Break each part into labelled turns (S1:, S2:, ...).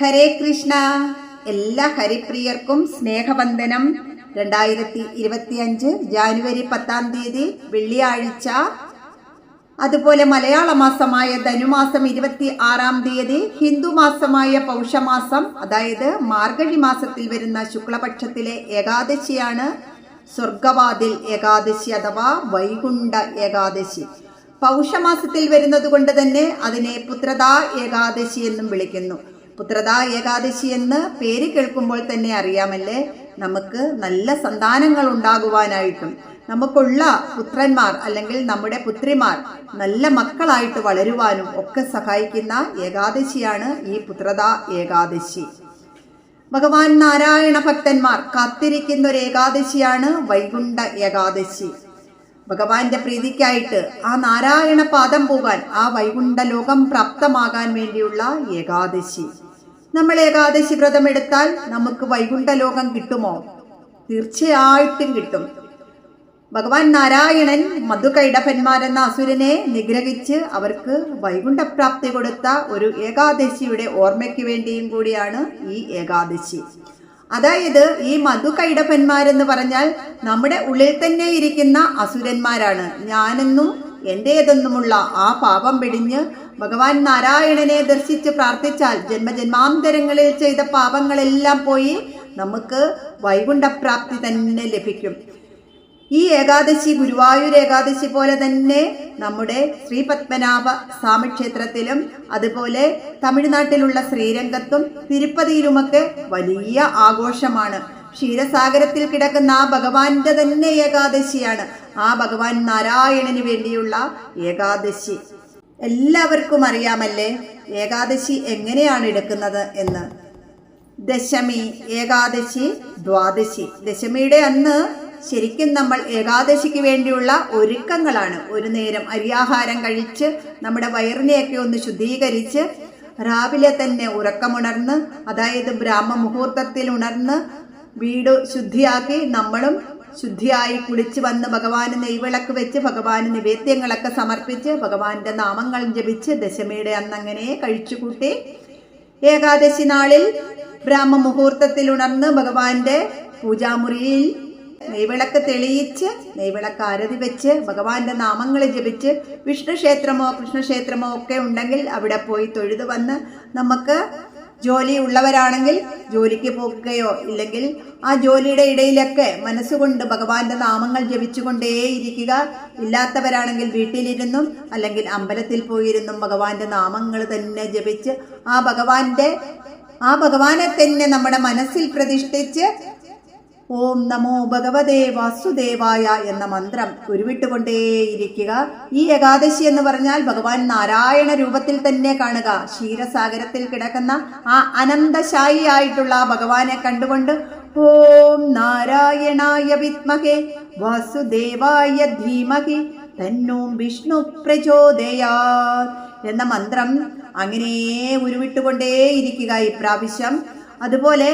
S1: ഹരേ കൃഷ്ണ. എല്ലാ ഹരിപ്രിയർക്കും സ്നേഹവന്ദനം. രണ്ടായിരത്തി ഇരുപത്തിയഞ്ച് ജാനുവരി പത്താം തീയതി വെള്ളിയാഴ്ച. അതുപോലെ മലയാള മാസമായ ധനുമാസം ഇരുപത്തി ആറാം തീയതി ഹിന്ദു മാസമായ പൗഷമാസം അതായത് മാർഗഴി മാസത്തിൽ വരുന്ന ശുക്ലപക്ഷത്തിലെ ഏകാദശിയാണ്. സ്വർഗവാതിൽ ഏകാദശി അഥവാ വൈകുണ്ഠ ഏകാദശി. പൗഷമാസത്തിൽ വരുന്നത് കൊണ്ട് തന്നെ അതിനെ പുത്രതാ ഏകാദശി എന്നും വിളിക്കുന്നു. പുത്രദാ ഏകാദശി എന്ന് പേര് കേൾക്കുമ്പോൾ തന്നെ അറിയാമല്ലേ? നമുക്ക് നല്ല സന്താനങ്ങൾ ഉണ്ടാകുവാനായിട്ടും നമുക്കുള്ള പുത്രന്മാർ അല്ലെങ്കിൽ നമ്മുടെ പുത്രിമാർ നല്ല മക്കളായിട്ട് വളരുവാനും ഒക്കെ സഹായിക്കുന്ന ഏകാദശിയാണ് ഈ പുത്രദാ ഏകാദശി. ഭഗവാൻ നാരായണ ഭക്തന്മാർ കാത്തിരിക്കുന്ന ഒരു ഏകാദശിയാണ് വൈകുണ്ഠ ഏകാദശി. ഭഗവാന്റെ പ്രീതിക്കായിട്ട് ആ നാരായണ പാദം പോകാൻ ആ വൈകുണ്ഠ ലോകം പ്രാപ്തമാകാൻ വേണ്ടിയുള്ള ഏകാദശി. നമ്മൾ ഏകാദശി വ്രതം എടുത്താൽ നമുക്ക് വൈകുണ്ഠ ലോകം കിട്ടുമോ? തീർച്ചയായിട്ടും കിട്ടും. ഭഗവാൻ നാരായണൻ മധുകൈടഭന്മാരെന്ന അസുരനെ നിഗ്രഹിച്ച് അവർക്ക് വൈകുണ്ഠപ്രാപ്തി കൊടുത്ത ഒരു ഏകാദശിയുടെ ഓർമ്മയ്ക്ക് വേണ്ടിയും കൂടിയാണ് ഈ ഏകാദശി. അതായത് ഈ മധുകൈടഭന്മാരെന്ന് പറഞ്ഞാൽ നമ്മുടെ ഉള്ളിൽ തന്നെ ഇരിക്കുന്ന അസുരന്മാരാണ്. ഞാനെന്നും എന്റേതെന്നുമുള്ള ആ പാപം വെടിഞ്ഞ് ഭഗവാൻ നാരായണനെ ദർശിച്ച് പ്രാർത്ഥിച്ചാൽ ജന്മജന്മാന്തരങ്ങളിൽ ചെയ്ത പാപങ്ങളെല്ലാം പോയി നമുക്ക് വൈകുണ്ഠപ്രാപ്തി തന്നെ ലഭിക്കും. ഈ ഏകാദശി ഗുരുവായൂർ ഏകാദശി പോലെ തന്നെ നമ്മുടെ ശ്രീ പത്മനാഭ സ്വാമി ക്ഷേത്രത്തിലും അതുപോലെ തമിഴ്നാട്ടിലുള്ള ശ്രീരംഗത്തും തിരുപ്പതിയിലുമൊക്കെ വലിയ ആഘോഷമാണ്. ക്ഷീരസാഗരത്തിൽ കിടക്കുന്ന ആ ഭഗവാന്റെ തന്നെ ഏകാദശിയാണ്. ആ ഭഗവാൻ നാരായണന് വേണ്ടിയുള്ള ഏകാദശി. എല്ലാവർക്കും അറിയാമല്ലേ? ഏകാദശി എങ്ങനെയാണ് എടുക്കുന്നത് എന്ന്? ദശമി ഏകാദശി ദ്വാദശി. ദശമിയുടെ അന്ന് ശരിക്കും നമ്മൾ ഏകാദശിക്ക് വേണ്ടിയുള്ള ഒരുക്കങ്ങളാണ്. ഒരു നേരം അരിയാഹാരം കഴിച്ച് നമ്മുടെ വയറിനെയൊക്കെ ഒന്ന് ശുദ്ധീകരിച്ച് രാവിലെ തന്നെ ഉറക്കമുണർന്ന് അതായത് ബ്രാഹ്മ മുഹൂർത്തത്തിൽ ഉണർന്ന് വീട് ശുദ്ധിയാക്കി നമ്മളും ശുദ്ധിയായി കുളിച്ച് വന്ന് ഭഗവാന് നെയ്വിളക്ക് വെച്ച് ഭഗവാന് നിവേദ്യങ്ങളൊക്കെ സമർപ്പിച്ച് ഭഗവാന്റെ നാമങ്ങൾ ജപിച്ച് ദശമിയുടെ അന്നങ്ങനെ കഴിച്ചുകൂട്ടി ഏകാദശി നാളിൽ ബ്രാഹ്മ മുഹൂർത്തത്തിൽ ഉണർന്ന് ഭഗവാന്റെ പൂജാമുറിയിൽ നെയ്വിളക്ക് തെളിയിച്ച് നെയ്വിളക്ക് ആരതി വെച്ച് ഭഗവാന്റെ നാമങ്ങൾ ജപിച്ച് വിഷ്ണു ക്ഷേത്രമോ കൃഷ്ണക്ഷേത്രമോ ഒക്കെ ഉണ്ടെങ്കിൽ അവിടെ പോയി തൊഴുതു വന്ന് നമുക്ക് ജോലി ഉള്ളവരാണെങ്കിൽ ജോലിക്ക് പോകുകയോ ഇല്ലെങ്കിൽ ആ ജോലിയുടെ ഇടയിലൊക്കെ മനസ്സുകൊണ്ട് ഭഗവാന്റെ നാമങ്ങൾ ജപിച്ചുകൊണ്ടേയിരിക്കുക. ഇല്ലാത്തവരാണെങ്കിൽ വീട്ടിലിരുന്നും അല്ലെങ്കിൽ അമ്പലത്തിൽ പോയിരുന്നും ഭഗവാന്റെ നാമങ്ങൾ തന്നെ ജപിച്ച് ആ ഭഗവാന്റെ ആ ഭഗവാനെ തന്നെ നമ്മുടെ മനസ്സിൽ പ്രതിഷ്ഠിച്ച് ഓം നമോ ഭഗവതേ വാസുദേവായ എന്ന മന്ത്രം ഉരുവിട്ടുകൊണ്ടേയിരിക്കുക. ഈ ഏകാദശി എന്ന് പറഞ്ഞാൽ ഭഗവാൻ നാരായണ രൂപത്തിൽ തന്നെ കാണുക. ക്ഷീരസാഗരത്തിൽ കിടക്കുന്ന ആ അനന്തശായിയായിട്ടുള്ള ഭഗവാനെ കണ്ടുകൊണ്ട് ഓം നാരായണായ വിത്മഹേ വാസുദേവായ ധീമഹി തന്നോം വിഷ്ണു പ്രചോദയാ എന്ന മന്ത്രം അങ്ങനെ ഉരുവിട്ടുകൊണ്ടേയിരിക്കുക. ഇപ്രാവശ്യം അതുപോലെ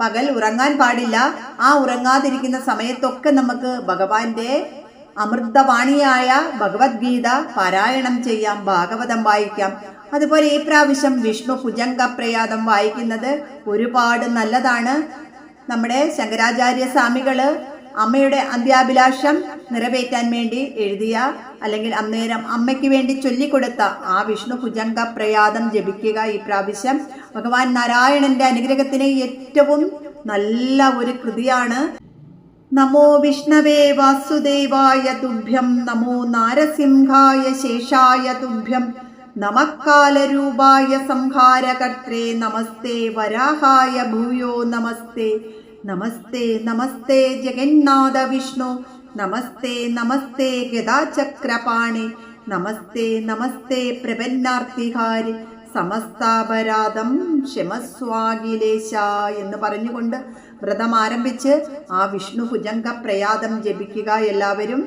S1: പകൽ ഉറങ്ങാൻ പാടില്ല. ആ ഉറങ്ങാതിരിക്കുന്ന സമയത്തൊക്കെ നമുക്ക് ഭഗവാന്റെ അമൃതവാണിയായ ഭഗവത്ഗീത പാരായണം ചെയ്യാം ഭാഗവതം വായിക്കാം. അതുപോലെ ഈ പ്രാവശ്യം വിഷ്ണു ഭുജംഗ പ്രയാതം വായിക്കുന്നത് ഒരുപാട് നല്ലതാണ്. നമ്മുടെ ശങ്കരാചാര്യ സ്വാമികൾ അമ്മയുടെ അന്ത്യാഭിലാഷം നിറവേറ്റാൻ വേണ്ടി എഴുതിയ അല്ലെങ്കിൽ അന്നേരം അമ്മയ്ക്ക് വേണ്ടി ചൊല്ലിക്കൊടുത്ത ആ വിഷ്ണു ഭുജംഗ പ്രയാതം ജപിക്കുക ഈ പ്രാവശ്യം ഭഗവാൻ നാരായണന്റെ അനുഗ്രഹത്തിന് ഏറ്റവും നല്ല ഒരു കൃതിയാണ്. നമോ വിഷ്ണവേ വാസുദേവായ തുഭ്യം നമോ നാരസിംഹായ ശേഷായ തുഭ്യം നമക്കാലരൂപായ സംഹാരകർത്രേ നമസ്തേ വരാഹായ ഭൂയോ നമസ്തേ. നമസ്തേ നമസ്തേ ജഗന്നാഥ വിഷ്ണു. നമസ്തേ നമസ്തേ ഗതാചക്രപാണി നമസ്തേ നമസ്തേ പ്രപന്നാർത്തിഹാരി സമസ്താപരാധം ക്ഷമസ്വാഗിലേശ എന്ന് പറഞ്ഞുകൊണ്ട് വ്രതം ആരംഭിച്ച് ആ വിഷ്ണു ഭുജംഗ പ്രയാതം ജപിക്കുക എല്ലാവരും.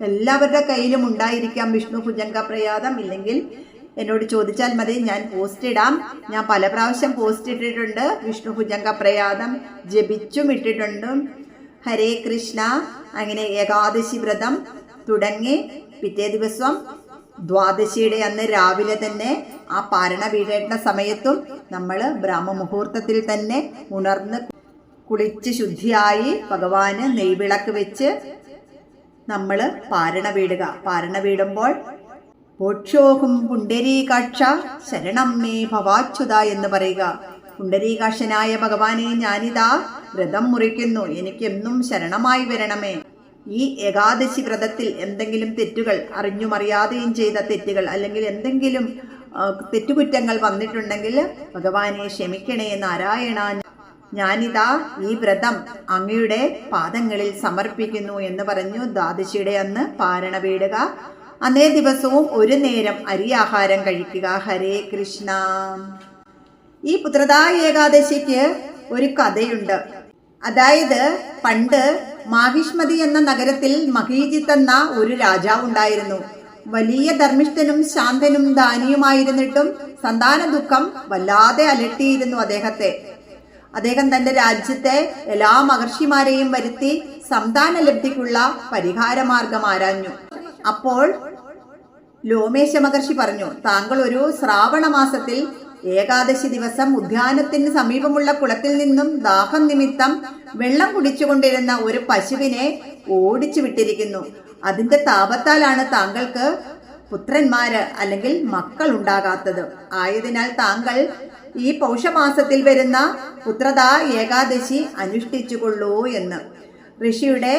S1: എല്ലാവരുടെ കയ്യിലും ഉണ്ടായിരിക്കാം വിഷ്ണു ഭുജംഗ പ്രയാതം ഇല്ലെങ്കിൽ എന്നോട് ചോദിച്ചാൽ മതി ഞാൻ പോസ്റ്റ് ഇടാം. ഞാൻ പല പ്രാവശ്യം പോസ്റ്റ് ഇട്ടിട്ടുണ്ട്. വിഷ്ണു ഭുജംഗ പ്രയാതം ജപിച്ചും ഇട്ടിട്ടുണ്ട്. ഹരേ കൃഷ്ണ അങ്ങനെ ഏകാദശി വ്രതം തുടങ്ങി. പിറ്റേ ദിവസം ദ്വാദശിയുടെ അന്ന് രാവിലെ തന്നെ ആ പാരണ വീഴേണ്ട സമയത്തും നമ്മൾ ബ്രാഹ്മമുഹൂർത്തത്തിൽ തന്നെ ഉണർന്ന് കുളിച്ച് ശുദ്ധിയായി ഭഗവാന് നെയ്വിളക്ക് വെച്ച് നമ്മൾ പാരണ വീടുക. പാരണ വീടുമ്പോൾ ഭോക്ഷോഹും പുണ്ടരീകാക്ഷ ശരണം മേ ഭവാച്യുത എന്ന് പറയുക. പുണ്ടരീകാക്ഷനായ ഭഗവാനെ ഞാനിതാ വ്രതം മുറിക്കുന്നു. എനിക്കെന്നും ശരണമായി വരണമേ. ഈ ഏകാദശി വ്രതത്തിൽ എന്തെങ്കിലും തെറ്റുകൾ അറിഞ്ഞും അറിയാതെയും ചെയ്ത തെറ്റുകൾ അല്ലെങ്കിൽ എന്തെങ്കിലും തെറ്റുകുറ്റങ്ങൾ വന്നിട്ടുണ്ടെങ്കിൽ ഭഗവാനെ ക്ഷമിക്കണേ നാരായണ. ഞാനിതാ ഈ വ്രതം അങ്ങയുടെ പാദങ്ങളിൽ സമർപ്പിക്കുന്നു എന്ന് പറഞ്ഞു ദ്വാദശിയുടെ അന്ന് പാരണ വീടുക അന്നേ ദിവസവും ഒരു നേരം അരിയാഹാരം കഴിക്കുക. ഹരേ കൃഷ്ണ. ഈ പുത്രദാ ഏകാദശിക്ക് ഒരു കഥയുണ്ട്. അതായത് പണ്ട് മാഹിഷ്മതി എന്ന നഗരത്തിൽ മഹീജിത്ത് എന്ന ഒരു രാജാവ് ഉണ്ടായിരുന്നു. വലിയ ധർമ്മിഷ്ഠനും ശാന്തനും ദാനിയുമായിരുന്നിട്ടും സന്താന ദുഃഖം വല്ലാതെ അലട്ടിയിരുന്നു അദ്ദേഹത്തെ. അദ്ദേഹം തന്റെ രാജ്യത്തെ എല്ലാ മഹർഷിമാരെയും വരുത്തി സന്താന ലബ്ധിക്കുള്ള പരിഹാരമാർഗം ആരാഞ്ഞു അപ്പോൾ ലോമേശ മഹർഷി പറഞ്ഞു താങ്കൾ ഒരു ശ്രാവണ മാസത്തിൽ ഏകാദശി ദിവസം ഉദ്യാനത്തിന് സമീപമുള്ള കുളത്തിൽ നിന്നും ദാഹം നിമിത്തം വെള്ളം കുടിച്ചുകൊണ്ടിരുന്ന ഒരു പശുവിനെ ഓടിച്ചു വിട്ടിരിക്കുന്നു. അതിന്റെ താപത്താലാണ് താങ്കൾക്ക് പുത്രന്മാര് അല്ലെങ്കിൽ മക്കൾ ഉണ്ടാകാത്തത്. ആയതിനാൽ താങ്കൾ ഈ പൗഷമാസത്തിൽ വരുന്ന പുത്രതാ ഏകാദശി അനുഷ്ഠിച്ചുകൊള്ളൂ എന്ന്. ഋഷിയുടെ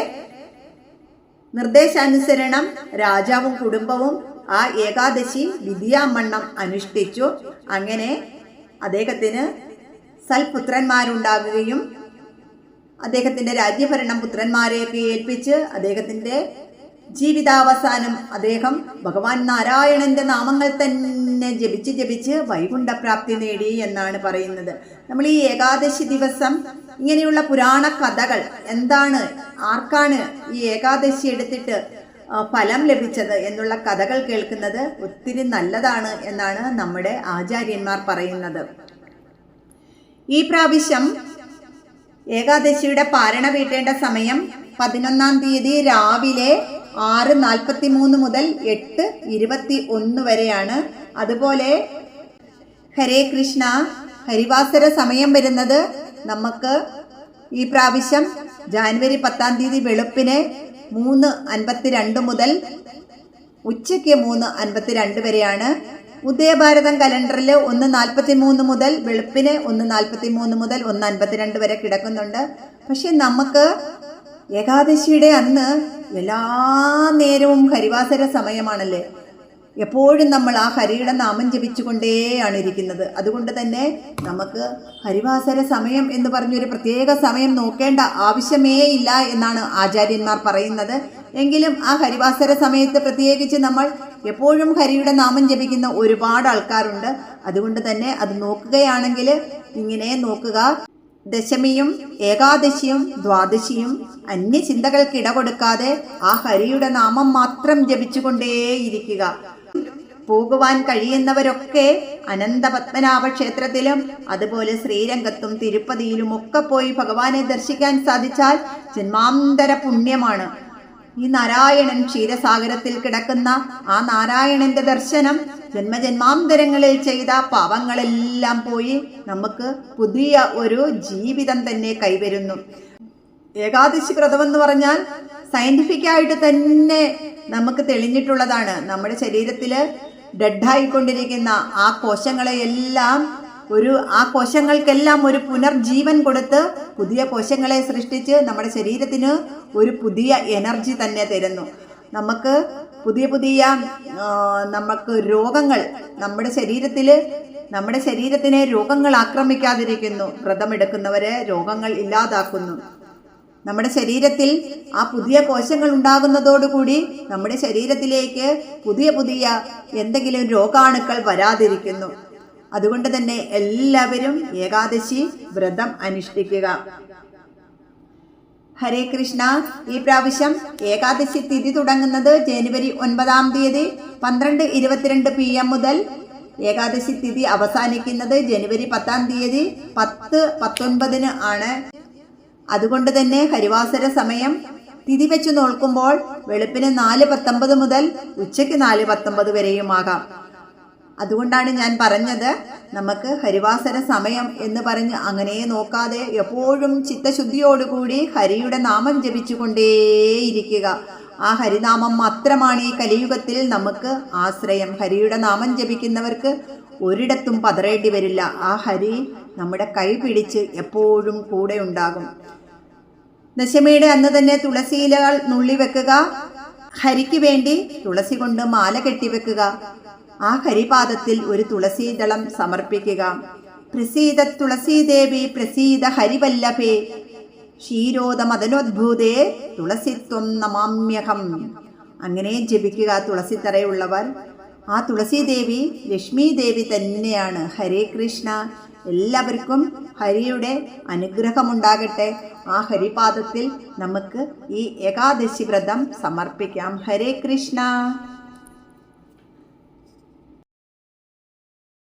S1: നിർദ്ദേശാനുസരണം രാജാവും കുടുംബവും ആ ഏകാദശി വിധിയാമണ്ണം അനുഷ്ഠിച്ചു. അങ്ങനെ അദ്ദേഹത്തിന് സൽപുത്രന്മാരുണ്ടാകുകയും അദ്ദേഹത്തിന്റെ രാജ്യഭരണം പുത്രന്മാരെയൊക്കെ ഏൽപ്പിച്ച് അദ്ദേഹത്തിന്റെ ജീവിതാവസാനം അദ്ദേഹം ഭഗവാൻ നാരായണന്റെ നാമങ്ങൾ തന്നെ ജപിച്ച് ജപിച്ച് വൈകുണ്ഠപ്രാപ്തി നേടി എന്നാണ് പറയുന്നത്. നമ്മൾ ഈ ഏകാദശി ദിവസം ഇങ്ങനെയുള്ള പുരാണ കഥകൾ എന്താണ് ആർക്കാണ് ഈ ഏകാദശി എടുത്തിട്ട് ഫലം ലഭിച്ചത് എന്നുള്ള കഥകൾ കേൾക്കുന്നത് ഒത്തിരി നല്ലതാണ് എന്നാണ് നമ്മുടെ ആചാര്യന്മാർ പറയുന്നത്. ഈ പ്രാവശ്യം ഏകാദശിയുടെ പാരണ വീട്ടേണ്ട സമയം പതിനൊന്നാം തീയതി രാവിലെ ആറ് നാൽപ്പത്തി മൂന്ന് മുതൽ എട്ട് ഇരുപത്തി ഒന്ന് വരെയാണ്. അതുപോലെ ഹരേ കൃഷ്ണ ഹരിവാസര സമയം വരുന്നത് നമുക്ക് ഈ പ്രാവശ്യം ജാനുവരി പത്താം തീയതി വെളുപ്പിന് മൂന്ന് അൻപത്തിരണ്ട് മുതൽ ഉച്ചയ്ക്ക് മൂന്ന് അൻപത്തിരണ്ട് വരെയാണ്. ഉദയഭാരതം കലണ്ടറിൽ ഒന്ന് നാൽപ്പത്തി മൂന്ന് മുതൽ വെളുപ്പിന് ഒന്ന് നാൽപ്പത്തി മൂന്ന് മുതൽ ഒന്ന് അൻപത്തിരണ്ട് വരെ കിടക്കുന്നുണ്ട്. പക്ഷെ നമുക്ക് ഏകാദശിയുടെ അന്ന് എല്ലാ നേരവും ഹരിവാസര സമയമാണല്ലേ? എപ്പോഴും നമ്മൾ ആ ഹരിയുടെ നാമം ജപിച്ചുകൊണ്ടേയാണ് ഇരിക്കുന്നത് അതുകൊണ്ട് തന്നെ നമുക്ക് ഹരിവാസര സമയം എന്ന് പറഞ്ഞൊരു പ്രത്യേക സമയം നോക്കേണ്ട ആവശ്യമേ ഇല്ല എന്നാണ് ആചാര്യന്മാർ പറയുന്നത്. എങ്കിലും ആ ഹരിവാസര സമയത്ത് പ്രത്യേകിച്ച് നമ്മൾ എപ്പോഴും ഹരിയുടെ നാമം ജപിക്കുന്ന ഒരുപാട് ആൾക്കാരുണ്ട്. അതുകൊണ്ട് തന്നെ അത് നോക്കുകയാണെങ്കിൽ ഇങ്ങനെ നോക്കുക. ദശമിയും ഏകാദശിയും ദ്വാദശിയും അന്യചിന്തകൾക്ക് ഇട കൊടുക്കാതെ ആ ഹരിയുടെ നാമം മാത്രം ജപിച്ചുകൊണ്ടേയിരിക്കുക. പോകുവാൻ കഴിയുന്നവരൊക്കെ അനന്തപത്മനാഭ ക്ഷേത്രത്തിലും അതുപോലെ ശ്രീരംഗത്തും തിരുപ്പതിയിലും ഒക്കെ പോയി ഭഗവാനെ ദർശിക്കാൻ സാധിച്ചാൽ ജന്മാന്തര പുണ്യമാണ്. ഈ നാരായണൻ ക്ഷീരസാഗരത്തിൽ കിടക്കുന്ന ആ നാരായണന്റെ ദർശനം ജന്മജന്മാന്തരങ്ങളിൽ ചെയ്ത പാപങ്ങളെല്ലാം പോയി നമുക്ക് പുതിയ ഒരു ജീവിതം തന്നെ കൈവരുന്നു. ഏകാദശി വ്രതം എന്ന് പറഞ്ഞാൽ സയന്റിഫിക് ആയിട്ട് തന്നെ നമുക്ക് തെളിഞ്ഞിട്ടുള്ളതാണ്. നമ്മുടെ ശരീരത്തിൽ ഡെഡായിക്കൊണ്ടിരിക്കുന്ന ആ കോശങ്ങളെയെല്ലാം ഒരു ആ കോശങ്ങൾക്കെല്ലാം ഒരു പുനർജീവൻ കൊടുത്ത് പുതിയ കോശങ്ങളെ സൃഷ്ടിച്ച് നമ്മുടെ ശരീരത്തിന് ഒരു പുതിയ എനർജി തന്നെ തരുന്നു. നമുക്ക് പുതിയ പുതിയ നമുക്ക് രോഗങ്ങൾ നമ്മുടെ ശരീരത്തിൽ നമ്മുടെ ശരീരത്തിനെ രോഗങ്ങൾ ആക്രമിക്കാതിരിക്കുന്നു. വ്രതമെടുക്കുന്നവരെ രോഗങ്ങൾ ഇല്ലാതാക്കുന്നു. നമ്മുടെ ശരീരത്തിൽ ആ പുതിയ കോശങ്ങൾ ഉണ്ടാകുന്നതോടുകൂടി നമ്മുടെ ശരീരത്തിലേക്ക് പുതിയ പുതിയ എന്തെങ്കിലും രോഗാണുക്കൾ വരാതിരിക്കുന്നു. അതുകൊണ്ട് തന്നെ എല്ലാവരും ഏകാദശി വ്രതം അനുഷ്ഠിക്കുക. ഹരേ കൃഷ്ണ. ഈ പ്രാവശ്യം ഏകാദശി തിഥി തുടങ്ങുന്നത് ജനുവരി ഒൻപതാം തീയതി പന്ത്രണ്ട് ഇരുപത്തിരണ്ട് പി എം മുതൽ ഏകാദശി തിഥി അവസാനിക്കുന്നത് ജനുവരി പത്താം തീയതി പത്ത് പത്തൊൻപതിന് ആണ്. അതുകൊണ്ട് തന്നെ ഹരിവാസര സമയം തിഥി വെച്ച് നോക്കുമ്പോൾ വെളുപ്പിന് നാല് പത്തൊമ്പത് മുതൽ ഉച്ചയ്ക്ക് നാല് പത്തൊമ്പത് വരെയുമാകാം അതുകൊണ്ടാണ് ഞാൻ പറഞ്ഞത് നമുക്ക് ഹരിവാസര സമയം എന്ന് പറഞ്ഞ് അങ്ങനെ നോക്കാതെ എപ്പോഴും ചിത്തശുദ്ധിയോടുകൂടി ഹരിയുടെ നാമം ജപിച്ചുകൊണ്ടേയിരിക്കുക. ആ ഹരിനാമം മാത്രമാണ് ഈ കലിയുഗത്തിൽ നമുക്ക് ആശ്രയം. ഹരിയുടെ നാമം ജപിക്കുന്നവർക്ക് ഒരിടത്തും പതറേണ്ടി വരില്ല. ആ ഹരി നമ്മുടെ കൈ പിടിച്ച് എപ്പോഴും കൂടെ ഉണ്ടാകും. ദശമിയുടെ അന്ന് തന്നെ തുളസിയിലകൾ നുള്ളി വെക്കുക ഹരിക്ക് വേണ്ടി തുളസി കൊണ്ട് മാല കെട്ടിവെക്കുക. ആ ഹരിപാദത്തിൽ ഒരു തുളസീദളം സമർപ്പിക്കുക. പ്രസീത തുളസീദേവി പ്രസീത ഹരിവല്ലഭേ. ക്ഷീരോദ മദനോദ്ഭൂതേ തുളസിത്വം നമാമ്യഹം. അങ്ങനെ ജപിക്കുക തുളസിത്തറയുള്ളവർ. ആ തുളസീദേവി ലക്ഷ്മി ദേവി തന്നെയാണ്. ഹരേ കൃഷ്ണ. എല്ലാവർക്കും ഹരിയുടെ അനുഗ്രഹമുണ്ടാകട്ടെ. ആ ഹരിപാദത്തിൽ നമുക്ക് ഈ ഏകാദശി വ്രതം സമർപ്പിക്കാം. ഹരേ കൃഷ്ണ.